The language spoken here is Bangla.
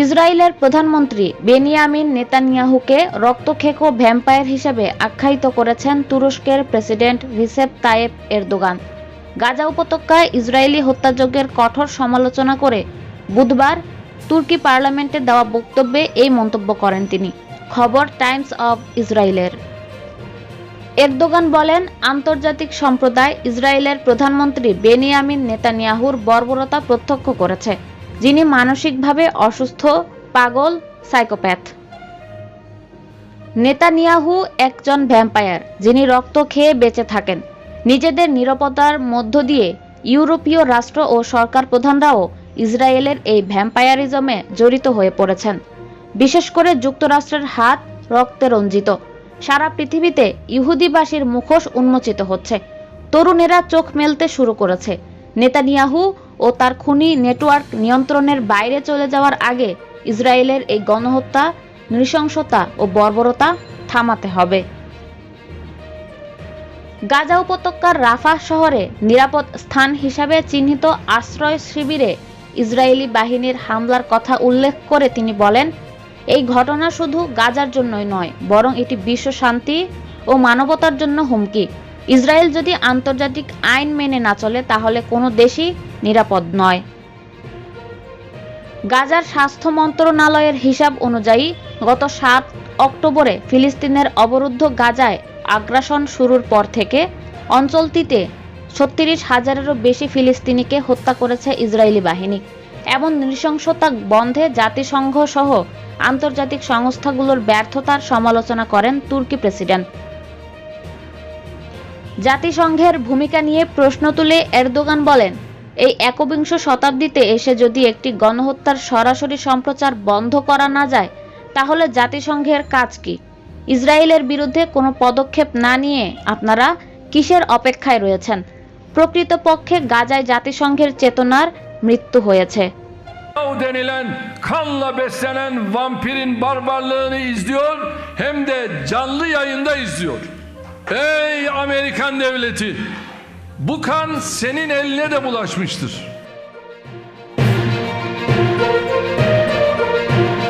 ইসরায়েলের প্রধানমন্ত্রী বেনিয়ামিন নেতানিয়াহুকে রক্তখেক ভ্যাম্পায়ার হিসেবে আখ্যায়িত করেছেন তুরস্কের president Recep Tayyip Erdogan. Gaza উপত্যকায় ইসরায়েলি হত্যাযজ্ঞের কঠোর সমালোচনা করে বুধবার তুর্কি পার্লামেন্টে দেওয়া বক্তব্যে এই মন্তব্য করেন তিনি। খবর টাইমস অব ইসরায়েলের। এরদোগান বলেন, আন্তর্জাতিক সম্প্রদায় ইসরায়েলের প্রধানমন্ত্রী বেনিয়ামিন নেতানিয়াহুর বর্বরতা প্রত্যক্ষ করেছে। যিনি মানসিকভাবে অসুস্থ, পাগল, সাইকোপ্যাথ। নেতানিয়াহু একজন ভ্যাম্পায়ার, যিনি রক্ত খেয়ে বেঁচে থাকেন। নিজেদের নিরাপত্তার মধ্য দিয়ে ইউরোপীয় রাষ্ট্র ও সরকার প্রধানরাও ইসরায়েলের এই ভ্যাম্পায়ারিজমে জড়িত হয়ে পড়েছেন। বিশেষ করে যুক্তরাষ্ট্রের হাত রক্তে রঞ্জিত। সারা পৃথিবীতে ইহুদিবাসীর মুখোশ উন্মোচিত হচ্ছে। তরুণেরা চোখ মেলতে শুরু করেছে। নেতানিয়াহু ও তার খুনি নেটওয়ার্ক নিয়ন্ত্রণের বাইরে চলে যাওয়ার আগে ইসরায়েলের এই গণহত্যা, নৃশংসতা ও বর্বরতা থামাতে হবে। গাজা উপত্যকার রাফা শহরে নিরাপদ স্থান হিসাবে চিহ্নিত আশ্রয় শিবিরে ইসরায়েলি বাহিনীর হামলার কথা উল্লেখ করে তিনি বলেন, এই ঘটনা শুধু গাজার জন্যই নয়, বরং এটি বিশ্ব শান্তি ও মানবতার জন্য হুমকি। ইসরায়েল যদি আন্তর্জাতিক আইন মেনে না চলে, তাহলে কোনো দেশই নিরাপদ নয়। গাজার স্বাস্থ্য মন্ত্রণালয়ের হিসাব অনুযায়ী, গত সাত অক্টোবরে ফিলিস্তিনের অবরুদ্ধ গাজায় আগ্রাসন শুরুর পর থেকে অঞ্চলটিতে ছত্রিশ হাজারেরও বেশি ফিলিস্তিনিকে হত্যা করেছে ইসরায়েলি বাহিনী। এমন নৃশংসতা বন্ধে জাতিসংঘ সহ আন্তর্জাতিক সংস্থাগুলোর ব্যর্থতার সমালোচনা করেন তুর্কি প্রেসিডেন্ট। জাতিসংঘের ভূমিকা নিয়ে প্রশ্ন তুলে এরদোগান বলেন, এই একবিংশ শতাব্দীতে এসে যদি একটি গণহত্যার সরাসরি সম্প্রচার বন্ধ করা না যায়, তাহলে জাতিসংঘের কাজ কি? ইসরায়েলের বিরুদ্ধে কোনো পদক্ষেপ না নিয়ে আপনারা কিসের অপেক্ষায় রয়েছেন? প্রকৃতপক্ষে গাজায় জাতিসংঘের চেতনার মৃত্যু হয়েছে। denilen kanla beslenen vampirin barbarlığını izliyor hem de canlı yayında izliyor. Ey Amerikan devleti! Bu kan senin eline de bulaşmıştır.